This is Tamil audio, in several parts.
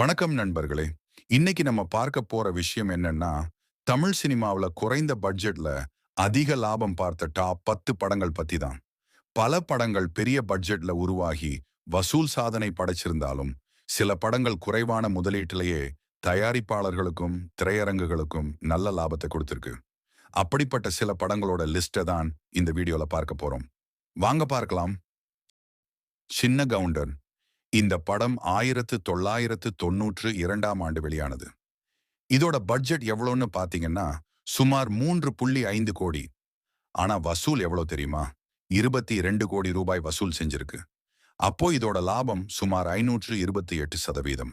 வணக்கம் நண்பர்களே. இன்னைக்கு நம்ம பார்க்க போற விஷயம் என்னன்னா தமிழ் சினிமாவுல குறைந்த பட்ஜெட்ல அதிக லாபம் பார்த்த டாப் பத்து படங்கள் பத்தி தான். பல படங்கள் பெரிய பட்ஜெட்ல உருவாகி வசூல் சாதனை படைச்சிருந்தாலும் சில படங்கள் குறைவான முதலீட்டிலேயே தயாரிப்பாளர்களுக்கும் திரையரங்குகளுக்கும் நல்ல லாபத்தை கொடுத்திருக்கு. அப்படிப்பட்ட சில படங்களோட லிஸ்ட்டை தான் இந்த வீடியோல பார்க்க போறோம். வாங்க பார்க்கலாம். சின்ன கவுண்டர். இந்த படம் ஆயிரத்து தொள்ளாயிரத்து தொன்னூற்று இரண்டாம் ஆண்டு வெளியானது. இதோட பட்ஜெட் எவ்வளோன்னு பாத்தீங்கன்னா சுமார் மூன்று புள்ளி ஐந்து கோடி. ஆனா வசூல் எவ்வளவு தெரியுமா? இருபத்தி இரண்டு கோடி ரூபாய் வசூல் செஞ்சிருக்கு. அப்போ இதோட லாபம் சுமார் ஐநூற்று இருபத்தி எட்டு சதவீதம்.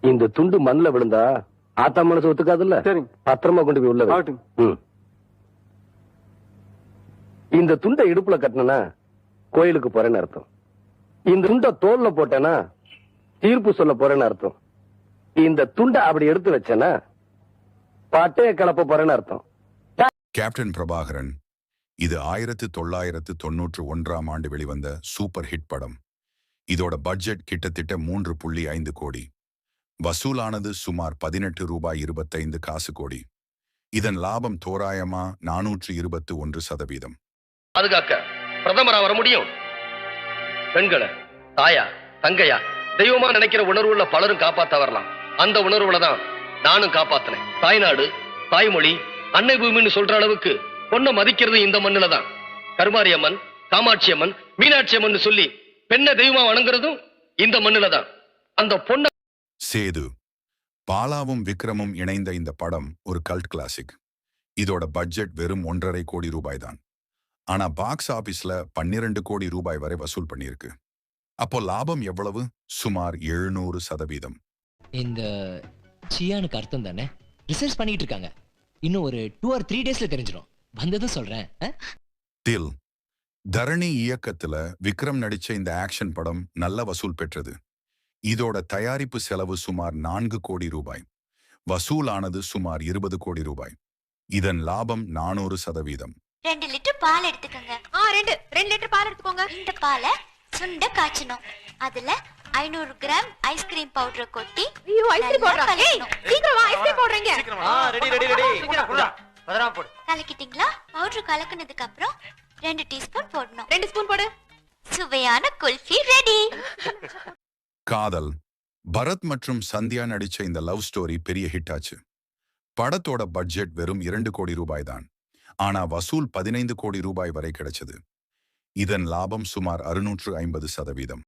இந்த துண்டு மண்ணுல விழுந்தா ஆத்தா மனசு ஒத்துக்காதுல்ல? பத்திரமா கொண்டு போய் உள்ள. இந்த துண்டை இடுப்புல கட்டினா கோயிலுக்கு போறேன்னு அர்த்தம். இந்த துண்டை தோல்ல போட்டேன்னா தீர்ப்பு சொல்ல போறேன்னு அர்த்தம். இந்த துண்டை அப்படி எடுத்து வச்சேன்னா பட்டைய கலப்ப போறேன்னு அர்த்தம். கேப்டன் பிரபாகரன் இது ஆயிரத்து தொள்ளாயிரத்து தொன்னூற்று ஒன்றாம் ஆண்டு வெளிவந்த சூப்பர் ஹிட் படம். இதோட பட்ஜெட் கிட்டத்தட்ட மூன்று புள்ளி ஐந்து கோடி. வசூலானது சுமார் பதினெட்டு ரூபாய் இருபத்தைந்து காசு கோடி. இதன் லாபம் தோராயமா நானூற்று இருபத்து ஒன்று சதவீதம். பாதுகாக்க பிரதமரா வர முடியும். பெண்களை தாயா தங்கையா தெய்வமா நினைக்கிற உணர்வுல பலரும் காப்பாத்த வரலாம். அந்த உணர்வுல தான் நானும் காப்பாத்தினேன். தாய்நாடு தாய்மொழி அன்னை பூமின்னு சொல்ற அளவுக்கு பொண்ணை மதிக்கிறது இந்த மண்ணுல தான். கருமாரி அம்மன் காமாட்சி அம்மன் மீனாட்சி அம்மன் சொல்லி பெண்ணை தெய்வமா வணங்குறதும் இந்த மண்ணுல தான். அந்த பொண்ணை சேது பாலாவும் விக்ரமும் இணைந்த இந்த படம் ஒரு கல்ட் கிளாசிக் இதோட பட்ஜெட் வெறும் ஒன்றரை கோடி ரூபாய் தான் ஆனா பாக்ஸ் ஆபீஸ்ல பன்னிரண்டு கோடி ரூபாய் வரை வசூல் பண்ணியிருக்கு. அப்போ லாபம் எவ்வளவு? சுமார் எழுநூறு சதவீதம். இந்த சியானுக்கு அர்த்தம் தானே? ரிசர்ச் பண்ணிட்டு இருக்காங்க. இன்னும் ஒரு டூ ஆர் த்ரீ டேஸ்ல தெரிஞ்சிடும் வந்ததும் சொல்றேன்? தில் தரணி இயக்கத்துல விக்ரம் நடிச்ச இந்த ஆக்ஷன் படம் நல்ல வசூல் பெற்றது. இதோட தயாரிப்பு செலவு சுமார் நான்கு கோடி ரூபாய். வசூலானது சுமார் இருபது கோடி ரூபாய். இதன் லாபம் நானூறு சதவீதம். ரெண்டு லிட்டர் பால் எடுத்துக்கோங்க. ஆ ரெண்டு. ரெண்டு லிட்டர் பால் எடுத்துக்கோங்க. இந்த பாலை சுண்ட காய்ச்சணும். அதுல ஐநூறு கிராம் ஐஸ்கிரீம் பவுடர் கொட்டி ஐயோ ஐஸ்கிரீம் போடுறாங்க ஏய். சீக்கிரம் வா ஐஸ்கிரீம் போடுறீங்க ரெடி ரெடி ரெடி கலக்கிட்டீங்களா? பவுடர் கலக்குனதுக்கு அப்புறம் ரெண்டு டீஸ்பூன் போடணும். ரெண்டு ஸ்பூன் போடு. சுவையான குல்ஃபி ரெடி காதல். பரத் மற்றும் சந்தியா நடிச்ச இந்த லவ் ஸ்டோரி பெரிய ஹிட் ஆச்சு. படத்தோட பட்ஜெட் வெறும் இரண்டு கோடி ரூபாய் தான் ஆனா வசூல் பதினைந்து கோடி ரூபாய் வரை கிடைச்சது. இதன் லாபம் சுமார் அறுநூற்று ஐம்பது சதவீதம்.